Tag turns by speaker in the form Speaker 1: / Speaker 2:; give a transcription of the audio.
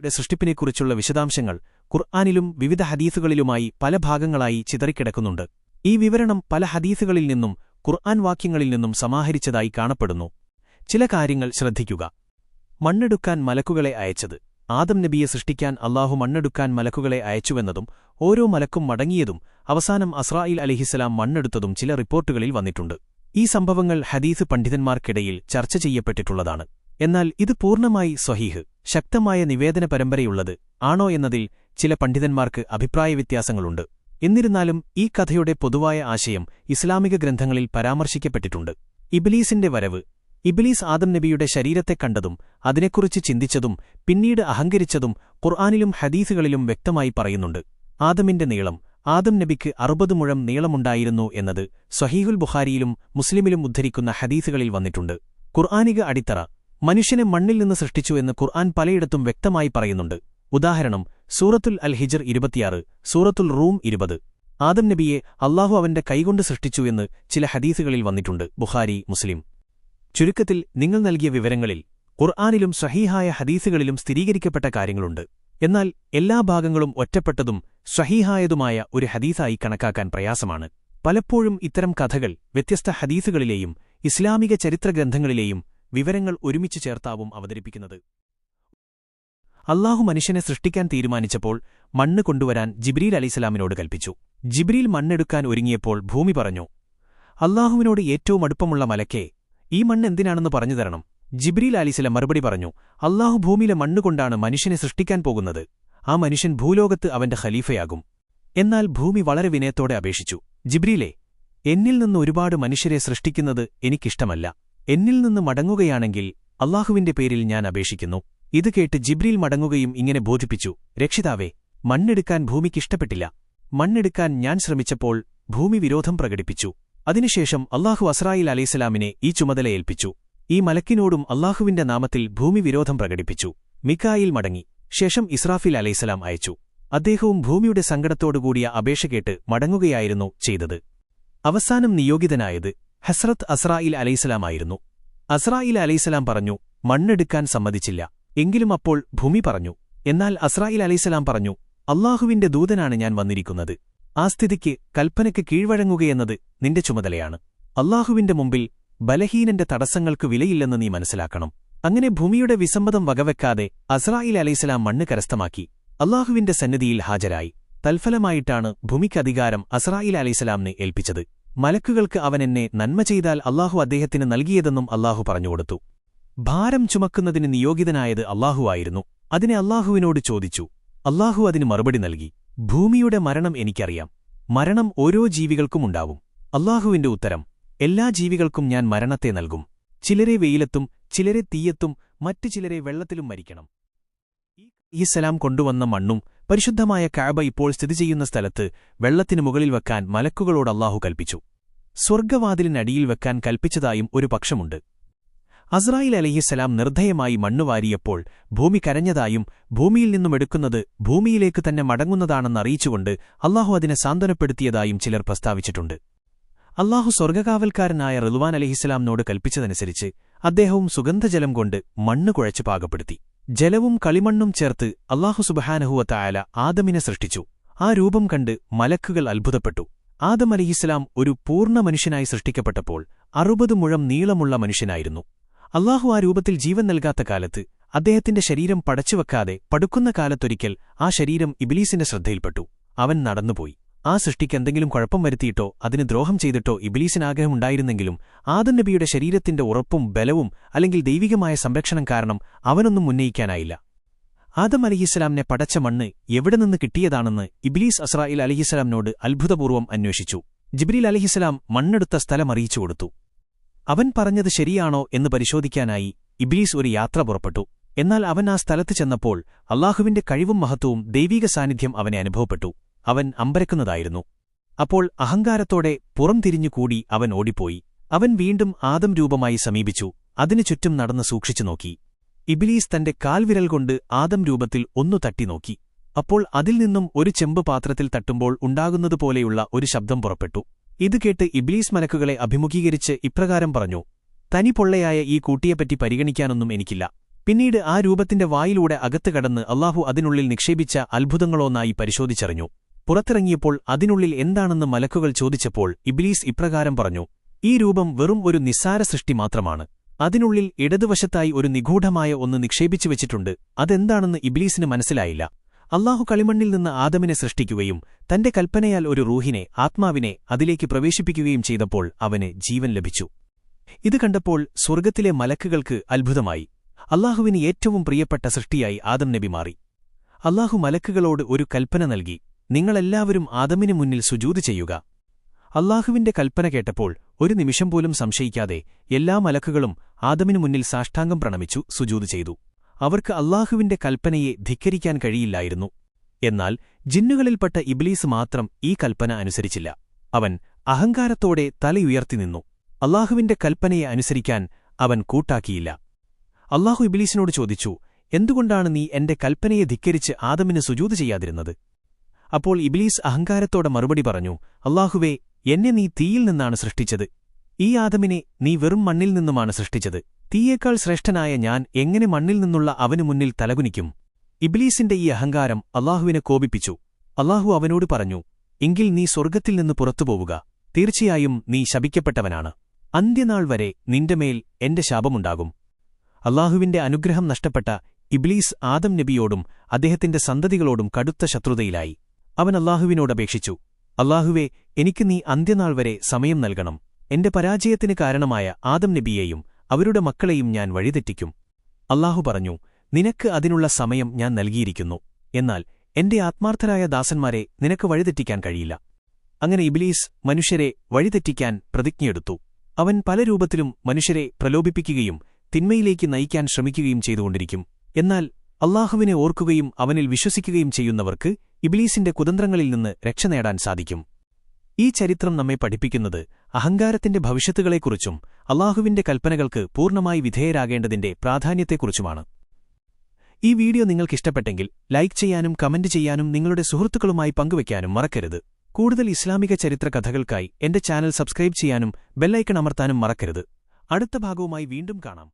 Speaker 1: യുടെ സൃഷ്ടിപ്പിനെക്കുറിച്ചുള്ള വിശദാംശങ്ങൾ ഖുർആാനിലും വിവിധ ഹദീസുകളിലുമായി പല ഭാഗങ്ങളായി ചിതറിക്കിടക്കുന്നുണ്ട്. ഈ വിവരണം പല ഹദീസുകളിൽ നിന്നും ഖുർആൻ വാക്യങ്ങളിൽ നിന്നും സമാഹരിച്ചതായി കാണപ്പെടുന്നു. ചില കാര്യങ്ങൾ ശ്രദ്ധിക്കുക. മണ്ണെടുക്കാൻ മലക്കുകളെ അയച്ചത്. ആദം നബിയെ സൃഷ്ടിക്കാൻ അള്ളാഹു മണ്ണെടുക്കാൻ മലക്കുകളെ അയച്ചുവെന്നതും ഓരോ മലക്കും മടങ്ങിയതും അവസാനം അസ്രായിൽ അലിഹിസലാം മണ്ണെടുത്തതും ചില റിപ്പോർട്ടുകളിൽ വന്നിട്ടുണ്ട്. ഈ സംഭവങ്ങൾ ഹദീസ് പണ്ഡിതന്മാർക്കിടയിൽ ചർച്ച ചെയ്യപ്പെട്ടിട്ടുള്ളതാണ്. എന്നാൽ ഇത് പൂർണമായി സ്വഹീഹ്. ശക്തമായ നിവേദന പരമ്പരയുള്ളത് ആണോ എന്നതിൽ ചില പണ്ഡിതന്മാർക്ക് അഭിപ്രായവ്യത്യാസങ്ങളുണ്ട് എന്നിരുന്നാലും ഈ കഥയുടെ പൊതുവായ ആശയം ഇസ്ലാമിക ഗ്രന്ഥങ്ങളിൽ പരാമർശിക്കപ്പെട്ടിട്ടുണ്ട്. ഇബിലീസിന്റെ വരവ്. ഇബിലീസ് ആദം നബിയുടെ ശരീരത്തെ കണ്ടതും അതിനെക്കുറിച്ച് ചിന്തിച്ചതും പിന്നീട് അഹങ്കരിച്ചതും ഖുർആാനിലും ഹദീസുകളിലും വ്യക്തമായി പറയുന്നുണ്ട്. ആദമിന്റെ നീളം. ആദം നബിക്ക് അറുപത് മുഴം നീളമുണ്ടായിരുന്നു എന്നത് സ്വഹീഹുൽ ബുഖാരിയിലും മുസ്ലിമിലും ഉദ്ധരിക്കുന്ന ഹദീസുകളിൽ വന്നിട്ടുണ്ട്. ഖുർആാനിക അടിത്തറ. മനുഷ്യനെ മണ്ണിൽ നിന്ന് സൃഷ്ടിച്ചു എന്ന് ഖുർആൻ പലയിടത്തും വ്യക്തമായി പറയുന്നുണ്ട്. ഉദാഹരണം സൂറത്തുൽ അൽ ഹിജർ ഇരുപത്തിയാറ് സൂറത്തുൽ റൂം ഇരുപത്. ആദം നബിയെ അള്ളാഹു അവന്റെ കൈകൊണ്ട് സൃഷ്ടിച്ചു എന്ന് ചില ഹദീസുകളിൽ വന്നിട്ടുണ്ട്. Bukhari Muslim. ചുരുക്കത്തിൽ നിങ്ങൾ നൽകിയ വിവരങ്ങളിൽ ഖുർആാനിലും സഹീഹായ ഹദീസുകളിലും സ്ഥിരീകരിക്കപ്പെട്ട കാര്യങ്ങളുണ്ട്. എന്നാൽ എല്ലാ ഭാഗങ്ങളും ഒറ്റപ്പെട്ടതും സഹീഹായതുമായ ഒരു ഹദീസായി കണക്കാക്കാൻ പ്രയാസമാണ്. പലപ്പോഴും ഇത്തരം കഥകൾ വ്യത്യസ്ത ഹദീസുകളിലെയും ഇസ്ലാമിക ചരിത്രഗ്രന്ഥങ്ങളിലെയും വിവരങ്ങൾ ഒരുമിച്ച് ചേർത്താവും അവതരിപ്പിക്കുന്നത്. അള്ളാഹു മനുഷ്യനെ സൃഷ്ടിക്കാൻ തീരുമാനിച്ചപ്പോൾ മണ്ണ് കൊണ്ടുവരാൻ ജിബ്രീൽ അലിസ്ലാമിനോട് കൽപ്പിച്ചു. ജിബ്രീൽ മണ്ണെടുക്കാൻ ഒരുങ്ങിയപ്പോൾ ഭൂമി പറഞ്ഞു അള്ളാഹുവിനോട് ഏറ്റവും അടുപ്പമുള്ള മലക്കേ ഈ മണ്ണ് എന്തിനാണെന്ന് പറഞ്ഞു തരണം. ജിബ്രീൽ അലിസ്ലം മറുപടി പറഞ്ഞു അള്ളാഹു ഭൂമിയിലെ മണ്ണുകൊണ്ടാണ് മനുഷ്യനെ സൃഷ്ടിക്കാൻ പോകുന്നത്. ആ മനുഷ്യൻ ഭൂലോകത്ത് അവന്റെ ഖലീഫയാകും. എന്നാൽ ഭൂമി വളരെ വിനയത്തോടെ അപേക്ഷിച്ചു ജിബ്രീലേ എന്നിൽ നിന്ന് ഒരുപാട് മനുഷ്യരെ സൃഷ്ടിക്കുന്നത് എനിക്കിഷ്ടമല്ല. എന്നിൽ നിന്ന് മടങ്ങുകയാണെങ്കിൽ അള്ളാഹുവിന്റെ പേരിൽ ഞാൻ അപേക്ഷിക്കുന്നു. ഇത് കേട്ട് ജിബ്രീൽ മടങ്ങുകയും ഇങ്ങനെ ബോധിപ്പിച്ചു രക്ഷിതാവേ മണ്ണെടുക്കാൻ ഭൂമിക്കിഷ്ടപ്പെട്ടില്ല മണ്ണെടുക്കാൻ ഞാൻ ശ്രമിച്ചപ്പോൾ ഭൂമി വിരോധം പ്രകടിപ്പിച്ചു. അതിനുശേഷം അള്ളാഹു അസ്രായിൽ അലൈസലാമിനെ ഈ ചുമതല ഏൽപ്പിച്ചു. ഈ മലക്കിനോടും അള്ളാഹുവിന്റെ നാമത്തിൽ ഭൂമി വിരോധം പ്രകടിപ്പിച്ചു. മിക്കായിൽ മടങ്ങി. ശേഷം ഇസ്രാഫിൽ അലൈസലാം അയച്ചു. അദ്ദേഹവും ഭൂമിയുടെ സങ്കടത്തോടുകൂടിയ അപേക്ഷ കേട്ട് മടങ്ങുകയായിരുന്നു ചെയ്തത്. അവസാനം നിയോഗിതനായത് ഹസ്രത്ത് അസ്രായിൽ അലൈസലാമായിരുന്നു അസ്രായിൽ അലൈസലാം പറഞ്ഞു മണ്ണെടുക്കാൻ സമ്മതിച്ചില്ല. എങ്കിലും അപ്പോൾ ഭൂമി പറഞ്ഞു. എന്നാൽ അസ്രായിൽ അലൈസലാം പറഞ്ഞു അള്ളാഹുവിന്റെ ദൂതനാണ് ഞാൻ വന്നിരിക്കുന്നത്. ആ സ്ഥിതിക്ക് കൽപ്പനയ്ക്ക് കീഴ്വഴങ്ങുകയെന്നത് നിന്റെ ചുമതലയാണ്. അള്ളാഹുവിന്റെ മുമ്പിൽ ബലഹീനന്റെ തടസ്സങ്ങൾക്ക് വിലയില്ലെന്ന് നീ മനസ്സിലാക്കണം. അങ്ങനെ ഭൂമിയുടെ വിസമ്മതം വകവെക്കാതെ അസ്രായിൽ അലൈസലാം മണ്ണ് കരസ്ഥമാക്കി. അള്ളാഹുവിന്റെ സന്നിധിയിൽ ഹാജരായി. തൽഫലമായിട്ടാണ് ഭൂമിക്കധികാരം അസ്രായിൽ അലൈസലാമിനെ ഏൽപ്പിച്ചത്. മലക്കുകൾക്ക് അവൻ എന്നെ നന്മ ചെയ്താൽ അള്ളാഹു അദ്ദേഹത്തിന് നൽകിയതെന്നും അള്ളാഹു പറഞ്ഞുകൊടുത്തു. ഭാരം ചുമക്കുന്നതിന് നിയോഗിതനായത് അള്ളാഹുവായിരുന്നു അതിനെ അള്ളാഹുവിനോട് ചോദിച്ചു. അള്ളാഹു അതിന് മറുപടി നൽകി. ഭൂമിയുടെ മരണം എനിക്കറിയാം. മരണം ഓരോ ജീവികൾക്കുമുണ്ടാവും അള്ളാഹുവിന്റെ ഉത്തരം എല്ലാ ജീവികൾക്കും ഞാൻ മരണത്തെ നൽകും. ചിലരെ വെയിലത്തും ചിലരെ തീയത്തും മറ്റു ചിലരെ വെള്ളത്തിലും മരിക്കണം. ഈ സലാം കൊണ്ടുവന്ന മണ്ണും പരിശുദ്ധമായ കാബ ഇപ്പോൾ സ്ഥിതി ചെയ്യുന്ന സ്ഥലത്ത് വെള്ളത്തിനു മുകളിൽ വെക്കാൻ മലക്കുകളോട് അള്ളാഹു കൽപ്പിച്ചു. സ്വർഗവാതിലിനടിയിൽ വെക്കാൻ കൽപ്പിച്ചതായും ഒരു പക്ഷമുണ്ട്. അസ്രായിൽ അലഹിസലാം നിർദ്ധയമായി മണ്ണുവാരിയപ്പോൾ ഭൂമി കരഞ്ഞതായും ഭൂമിയിൽ നിന്നും എടുക്കുന്നത് ഭൂമിയിലേക്ക് തന്നെ മടങ്ങുന്നതാണെന്ന് അറിയിച്ചുകൊണ്ട് അള്ളാഹു അതിനെ സാന്ത്വനപ്പെടുത്തിയതായും ചിലർ പ്രസ്താവിച്ചിട്ടുണ്ട്. അള്ളാഹു സ്വർഗകാവൽക്കാരനായ റിലുവാൻ അലഹിസ്സലാമിനോട് കൽപ്പിച്ചതനുസരിച്ച് അദ്ദേഹവും സുഗന്ധജലം കൊണ്ട് മണ്ണ് കുഴച്ചു പാകപ്പെടുത്തി. ജലവും കളിമണ്ണും ചേർത്ത് അള്ളാഹു സുബഹാനഹുവത്തായാല ആദമിനെ സൃഷ്ടിച്ചു. ആ രൂപം കണ്ട് മലക്കുകൾ അത്ഭുതപ്പെട്ടു. ആദം അലിഹിസ്ലാം ഒരു പൂർണ മനുഷ്യനായി സൃഷ്ടിക്കപ്പെട്ടപ്പോൾ അറുപത് മുഴം നീളമുള്ള മനുഷ്യനായിരുന്നു. അള്ളാഹു ആ രൂപത്തിൽ ജീവൻ നൽകാത്ത കാലത്ത് അദ്ദേഹത്തിന്റെ ശരീരം പടച്ചുവെക്കാതെ പടുക്കുന്ന കാലത്തൊരിക്കൽ ആ ശരീരം ഇബിലീസിന്റെ ശ്രദ്ധയിൽപ്പെട്ടു. അവൻ നടന്നുപോയി. ആ സൃഷ്ടിക്ക് എന്തെങ്കിലും കുഴപ്പം വരുത്തിയിട്ടോ അതിന് ദ്രോഹം ചെയ്തിട്ടോ ഇബിലീസിനാഗ്രഹമുണ്ടായിരുന്നെങ്കിലും ആദം നബിയുടെ ശരീരത്തിന്റെ ഉറപ്പും ബലവും അല്ലെങ്കിൽ ദൈവികമായ സംരക്ഷണം കാരണം അവനൊന്നും ഉന്നയിക്കാനായില്ല. ആദം അലിഹിസ്സലാമിനെ പടച്ച മണ്ണ് എവിടെ നിന്ന് കിട്ടിയതാണെന്ന് ഇബിലീസ് അസ്രായിൽ അലിഹിസ്സലാമിനോട് അത്ഭുതപൂർവം അന്വേഷിച്ചു. ജിബ്രീൽ അലിഹിസ്സലാം മണ്ണെടുത്ത സ്ഥലം അറിയിച്ചു കൊടുത്തു. അവൻ പറഞ്ഞത് ശരിയാണോ എന്ന് പരിശോധിക്കാനായി ഇബ്ലീസ് ഒരു യാത്ര പുറപ്പെട്ടു. എന്നാൽ അവൻ ആ സ്ഥലത്ത് ചെന്നപ്പോൾ അള്ളാഹുവിന്റെ കഴിവും മഹത്വവും ദൈവീക സാന്നിധ്യം അവനെ അനുഭവപ്പെട്ടു. അവൻ അമ്പരക്കുന്നതായിരുന്നു. അപ്പോൾ അഹങ്കാരത്തോടെ പുറംതിരിഞ്ഞുകൂടി അവൻ ഓടിപ്പോയി. അവൻ വീണ്ടും ആദം രൂപമായി സമീപിച്ചു. അതിനു ചുറ്റും നടന്ന് സൂക്ഷിച്ചു നോക്കി. ഇബിലീസ് തന്റെ കാൽവിരൽ കൊണ്ട് ആദം രൂപത്തിൽ ഒന്നു തട്ടിനോക്കി അപ്പോൾ അതിൽ നിന്നും ഒരു ചെമ്പ് പാത്രത്തിൽ തട്ടുമ്പോൾ ഉണ്ടാകുന്നതുപോലെയുള്ള ഒരു ശബ്ദം പുറപ്പെട്ടു. ഇത് കേട്ട് ഇബ്ലീസ് മലക്കുകളെ അഭിമുഖീകരിച്ച് ഇപ്രകാരം പറഞ്ഞു തനി പൊള്ളയായ ഈ കൂട്ടിയെപ്പറ്റി പരിഗണിക്കാനൊന്നും എനിക്കില്ല. പിന്നീട് ആ രൂപത്തിന്റെ വായിലൂടെ അകത്ത് കടന്ന് അള്ളാഹു അതിനുള്ളിൽ നിക്ഷേപിച്ച അത്ഭുതങ്ങളോന്നായി പരിശോധിച്ചറിഞ്ഞു. പുറത്തിറങ്ങിയപ്പോൾ അതിനുള്ളിൽ എന്താണെന്ന് മലക്കുകൾ ചോദിച്ചപ്പോൾ ഇബ്ലീസ് ഇപ്രകാരം പറഞ്ഞു ഈ രൂപം വെറും ഒരു നിസ്സാര സൃഷ്ടി മാത്രമാണ്. അതിനുള്ളിൽ ഇടതുവശത്തായി ഒരു നിഗൂഢമായ ഒന്ന് നിക്ഷേപിച്ചു വെച്ചിട്ടുണ്ട്. അതെന്താണെന്ന് ഇബ്ലീസിന് മനസ്സിലായില്ല. അള്ളാഹു കളിമണ്ണിൽ നിന്ന് ആദമിനെ സൃഷ്ടിക്കുകയും തന്റെ കൽപ്പനയാൽ ഒരു റൂഹിനെ ആത്മാവിനെ അതിലേക്ക് പ്രവേശിപ്പിക്കുകയും ചെയ്തപ്പോൾ അവന് ജീവൻ ലഭിച്ചു. ഇത് കണ്ടപ്പോൾ സ്വർഗത്തിലെ മലക്കുകൾക്ക് അത്ഭുതമായി. അള്ളാഹുവിന് ഏറ്റവും പ്രിയപ്പെട്ട സൃഷ്ടിയായി ആദം നബി മാറി. അള്ളാഹു മലക്കുകളോട് ഒരു കൽപ്പന നൽകി. നിങ്ങളെല്ലാവരും ആദമിനു മുന്നിൽ സുജൂത് ചെയ്യുക. അള്ളാഹുവിന്റെ കൽപ്പന കേട്ടപ്പോൾ ഒരു നിമിഷം പോലും സംശയിക്കാതെ എല്ലാ മലക്കുകളും ആദമിനു മുന്നിൽ സാഷ്ടാംഗം പ്രണമിച്ചു സുജൂത് ചെയ്തു. അവർക്ക് അള്ളാഹുവിന്റെ കൽപ്പനയെ ധിക്കരിക്കാൻ കഴിയില്ലായിരുന്നു. എന്നാൽ ജിന്നുകളിൽപ്പെട്ട ഇബ്ലീസ് മാത്രം ഈ കൽപ്പന അനുസരിച്ചില്ല. അവൻ അഹങ്കാരത്തോടെ തലയുയർത്തി നിന്നു. അള്ളാഹുവിന്റെ കൽപ്പനയെ അനുസരിക്കാൻ അവൻ കൂട്ടാക്കിയില്ല. അള്ളാഹു ഇബ്ലീസിനോട് ചോദിച്ചു എന്തുകൊണ്ടാണ് നീ എന്റെ കൽപ്പനയെ ധിക്കരിച്ച് ആദമിന് സുജൂത് ചെയ്യാതിരുന്നത്? അപ്പോൾ ഇബ്ലീസ് അഹങ്കാരത്തോടെ മറുപടി പറഞ്ഞു അള്ളാഹുവേ എന്നെ നീ തീയിൽ നിന്നാണ് സൃഷ്ടിച്ചത്. ഈ ആദമിനെ നീ വെറും മണ്ണിൽ നിന്നുമാണ് സൃഷ്ടിച്ചത്. തീയേക്കാൾ ശ്രേഷ്ഠനായ ഞാൻ എങ്ങനെ മണ്ണിൽ നിന്നുള്ള അവനു മുന്നിൽ തലകുനിക്കും? ഇബ്ലീസിന്റെ ഈ അഹങ്കാരം അള്ളാഹുവിനെ കോപിപ്പിച്ചു. അള്ളാഹു അവനോട് പറഞ്ഞു എങ്കിൽ നീ സ്വർഗത്തിൽ നിന്ന് പുറത്തുപോവുക. തീർച്ചയായും നീ ശപിക്കപ്പെട്ടവനാണ്. അന്ത്യനാൾ വരെ നിന്റെമേൽ എന്റെ ശാപമുണ്ടാകും. അള്ളാഹുവിന്റെ അനുഗ്രഹം നഷ്ടപ്പെട്ട ഇബ്ലീസ് ആദം നബിയോടും അദ്ദേഹത്തിന്റെ സന്തതികളോടും കടുത്ത ശത്രുതയിലായി. അവൻ അള്ളാഹുവിനോടപേക്ഷിച്ചു അള്ളാഹുവെ എനിക്ക് നീ അന്ത്യനാൾ വരെ സമയം നൽകണം. എന്റെ പരാജയത്തിന് കാരണമായ ആദം നബിയെയും അവരുടെ മക്കളെയും ഞാൻ വഴിതെറ്റിക്കും. അള്ളാഹു പറഞ്ഞു നിനക്ക് അതിനുള്ള സമയം ഞാൻ നൽകിയിരിക്കുന്നു. എന്നാൽ എന്റെ ആത്മാർത്ഥരായ ദാസന്മാരെ നിനക്ക് വഴിതെറ്റിക്കാൻ കഴിയില്ല അങ്ങനെ ഇബിലീസ് മനുഷ്യരെ വഴിതെറ്റിക്കാൻ പ്രതിജ്ഞയെടുത്തു. അവൻ പല രൂപത്തിലും മനുഷ്യരെ പ്രലോഭിപ്പിക്കുകയും തിന്മയിലേക്ക് നയിക്കാൻ ശ്രമിക്കുകയും ചെയ്തുകൊണ്ടിരിക്കും. എന്നാൽ അള്ളാഹുവിനെ ഓർക്കുകയും അവനിൽ വിശ്വസിക്കുകയും ചെയ്യുന്നവർക്ക് ഇബിലീസിന്റെ കുതന്ത്രങ്ങളിൽ നിന്ന് രക്ഷ നേടാൻ സാധിക്കും. ഈ ചരിത്രം നമ്മെ പഠിപ്പിക്കുന്നത് അഹങ്കാരത്തിന്റെ ഭവിഷ്യത്തുകളെക്കുറിച്ചും അള്ളാഹുവിന്റെ കൽപ്പനകൾക്ക് പൂർണമായി വിധേയരാകേണ്ടതിന്റെ പ്രാധാന്യത്തെക്കുറിച്ചുമാണ്. ഈ വീഡിയോ നിങ്ങൾക്കിഷ്ടപ്പെട്ടെങ്കിൽ ലൈക്ക് ചെയ്യാനും കമന്റ് ചെയ്യാനും നിങ്ങളുടെ സുഹൃത്തുക്കളുമായി പങ്കുവയ്ക്കാനും മറക്കരുത്. കൂടുതൽ ഇസ്ലാമിക ചരിത്ര കഥകൾക്കായി എന്റെ ചാനൽ സബ്സ്ക്രൈബ് ചെയ്യാനും ബെല്ലൈക്കൺ അമർത്താനും മറക്കരുത്. അടുത്ത ഭാഗവുമായി വീണ്ടും കാണാം.